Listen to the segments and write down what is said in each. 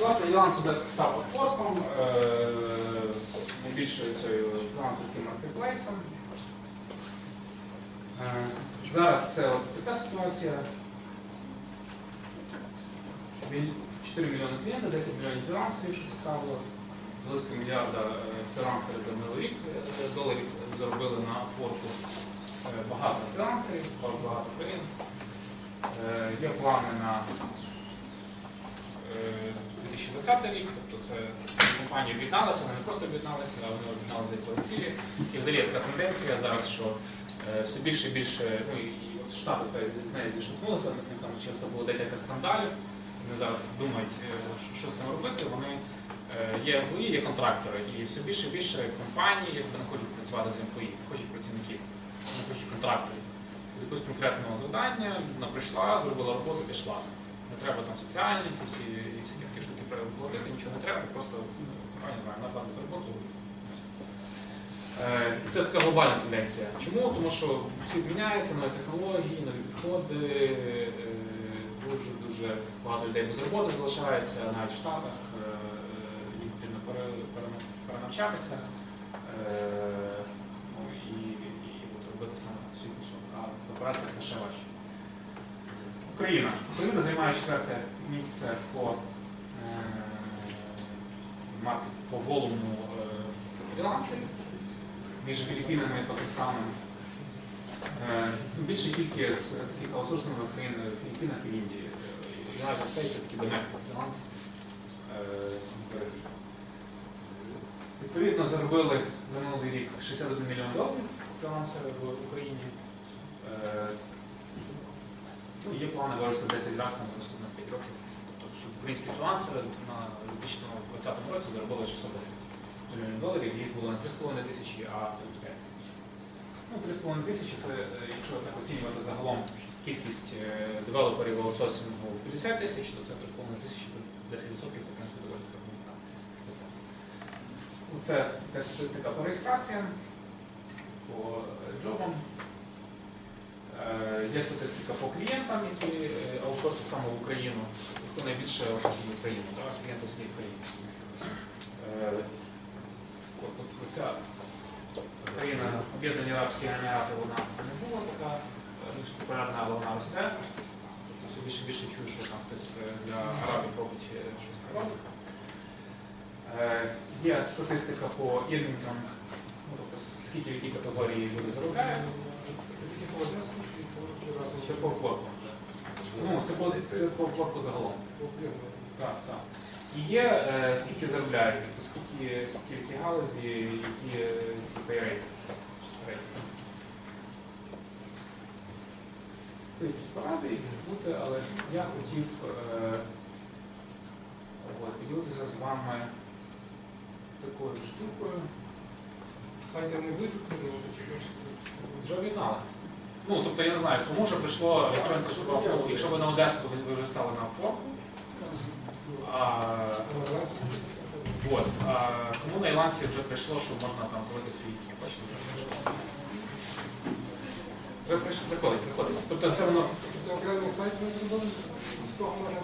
Власне, Ілан Судецький став платформом, е, найбільшою цією фрилансерським маркетплейсом. Е, Зараз це от така ситуація. 4 мільйони клієнтів, 10 мільйонів фрилансерів, що цікаво. Близько мільярда е, фрилансери за минулий рік доларів заробили на форку. Багато фрилансерів, багато країн. Є плани на 2020 рік, тобто це компанії об'єдналися, вони не просто об'єдналися, а вони об'єдналися якої цілі. І взагалі така тенденція зараз, що е, все більше і більше, ну і Штати з нею зіштовхнулися, в них там часто було декілька скандалів. Вони зараз думають, е, що- з цим робити. Вони е, є employee, є контрактори, і все більше і більше компаній, якби не хочуть працювати з employee, хочуть працівників, вони хочуть контракторів. Якогось конкретного завдання вона прийшла, зробила роботу, пішла. Не треба там соціальні, ці всі, платити, нічого не треба, просто ну, не знаю, наплати за роботу. Е, і Це така глобальна тенденція. Чому? Тому що світ міняється, нові технології, нові підходи, е, дуже дуже багато людей без роботи залишається навіть в Штатах. е, Їм потрібно пере- пере- перенавчатися. Е, Ну і, і от робити саме свій кусок. А операція це ще важче. Україна. Україна займає четверте місце по е, маркет, по волуму е, фрілансерів між Філіппінами і Пакистаном. Е, Більше тільки з таких аутсорсингових країн в Філіппінах і в Індії. Е, United States такі доместик фріланс. Е, Відповідно, заробили за минулий рік 61 мільйон доларів фрілансери в Україні. Е, Ну, є плани вирости 10 разів на наступних 5 років. Щоб українські фрілансери на 2020 році заробили 600 мільйонів доларів, їх було не 3,5 тисячі, а 35 тисяч. Ну, 3,5 тисячі це, е, якщо так оцінювати загалом кількість е, девелоперів аутсорсингу в 50 тисяч, то це 3,5 тисячі, це 10%, це принципі доволі така велика. Ну, Це така статистика по реєстраціям, по е, джобам. Е, Є статистика по клієнтам, які е, аутсорсять саме в Україну. Хто найбільше аутсорсить в Україну, так? клієнти з країни. Е, от- от Ця країна Об'єднані Арабські Емірати, вона не була така більш популярна, але вона росте. Тобто більше більше чую, що там хтось для арабів робить щось таке. Е, Є статистика по ірнікам, ну, тобто скільки в якій категорії люди заробляють. Це по форку. Ну, це по, це форку загалом. Так, так. І є е, скільки заробляють, тобто скільки, скільки галузі, які е, ці пейрейти. Це якісь поради, якісь бути, але я хотів е, поділитися з вами такою штукою. Сайтом не витокнули, Вже об'єднали. Ну, тобто я не знаю, кому вже прийшло, якщо він працював, ну, якщо ви на Одесу, то ви вже стали на форку. А, от, а кому на Ілансі вже прийшло, що можна там зробити свій. Бачите, вже прийшло. Вже прийшло, приходить, приходить. Тобто це воно Це окремий сайт ми зробили, з того можна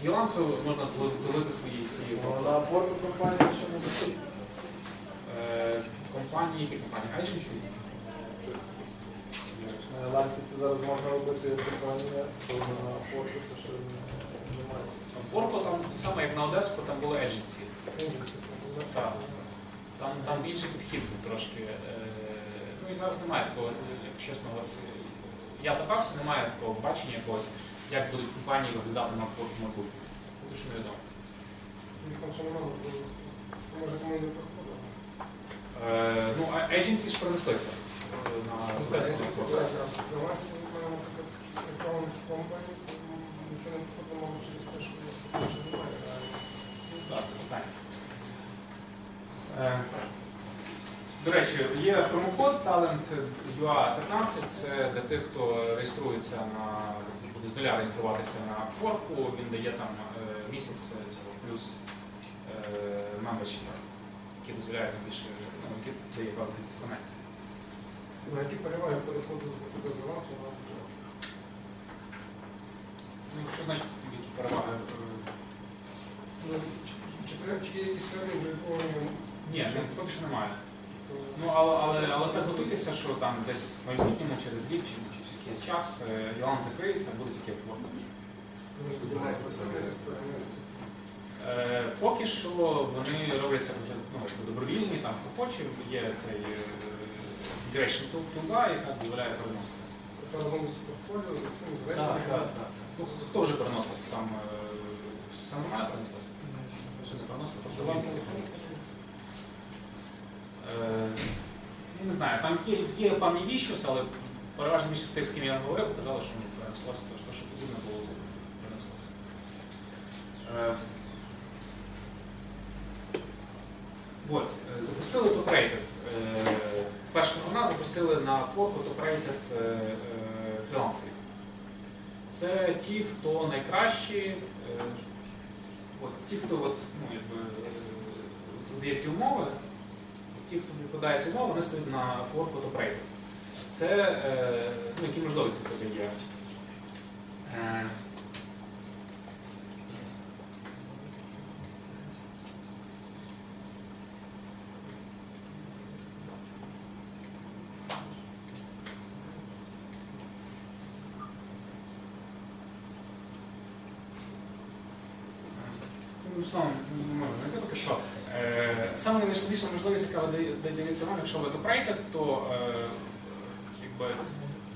з Ілансу можна залити свої ці На форум компанії ще не е, компанії, які компанії, agency. На ланці це зараз можна робити компанія, то на форку ще не- немає. Форко там саме як на Одеску, там було agency. Так. Там, там інший підхід був трошки. е, Ну і зараз немає такого, як чесно, я питався, немає такого бачення якогось, як будуть компанії виглядати на фото майбутнє. Що невідомо. Може, тому і не проходило. Е, ну, а agency ж принеслися До речі, є промокод Talent UA 15 це для тих, хто реєструється на буде з нуля реєструватися на форку, він дає там е, місяць цього плюс membership, який дозволяє більше, ну, який дає певну кількість На які переваги переходили до з на вже? Ну, що значить які переваги? Е, тре- чи є якісь якого вони Ні, не- поки що немає. Ну, але, але, але так готуйтеся, що там десь в майбутньому, через рік чи чи якийсь час, е, Ілан закриється, буде тільки сторони. Е, Поки що вони робляться за- ну, добровільні, там хто хоче, є цей е, migration tool- яка дозволяє переносити. Тобто разом з портфоліо, з усім, з Так, так, так. Ну, хто- вже переносив? Там е, все нормально перенеслося? Ще не переносили, просто виїхали. Е, не знаю, там є, є певні issues, але переважно більшість з тих, з ким я говорив, казали, що не перенеслося, то, що- потрібно було, перенеслося. Е, От, е, запустили Top-Rated. Е, Перша запустили на форку е, фрілансерів. Це ті, хто найкращі, е, от, ті, хто от, ну, якби, е, видає ці умови, ті, хто викладає ці умови, вони стоять на форку Top-Rated. Це, е, ну, які можливості це дає. Е, Ну, знайти поки що. Е, Саме найважливіша можливість, яка дається вам, якщо ви топрейте, то е, якби,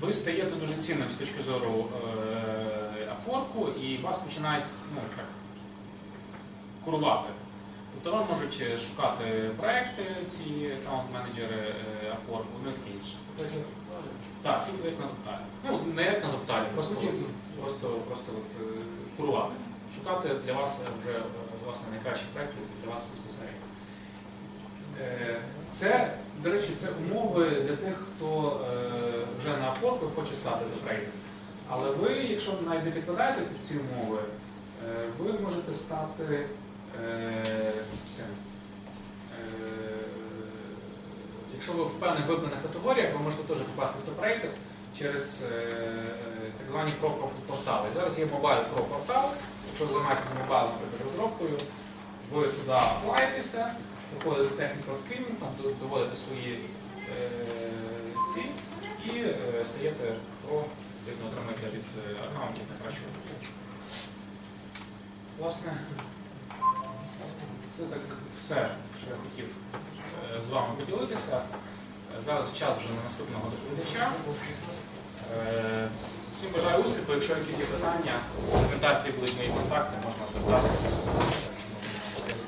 ви стаєте дуже цінним з точки зору е, апворку і вас починають ну, так, курувати. Тобто вам можуть е, шукати проекти, ці аккаунт-менеджери е, апворку, ну і таке інше. Так, тільки як на топталі. Ну, не як на топталі, просто, Ну, просто, просто от, е, курувати. Шукати для вас е, вже е, власне найкращі проекти для вас безпосередньо. Це, до речі, це умови для тих, хто е, вже на форку хоче стати запрейдом. Але ви, якщо навіть не підпадаєте під ці умови, е, ви можете стати е, цим. Якщо ви в певних вибраних категоріях, ви можете теж попасти в топ-рейтинг через так звані про-портали. Зараз є мобайл про-портал. Якщо мобайлом, наприклад, розробкою, ви туди аплаєтеся, проходите screening, там доводите свої е, ці і е, стаєте про, відповідно, отримаєте від е, аккаунтів найкращого. Власне, це так все, що я хотів е, з вами поділитися. Зараз час вже на наступного доповідача. Всім бажаю успіху. Якщо якісь є питання, презентації будуть мої контакти, можна звертатися.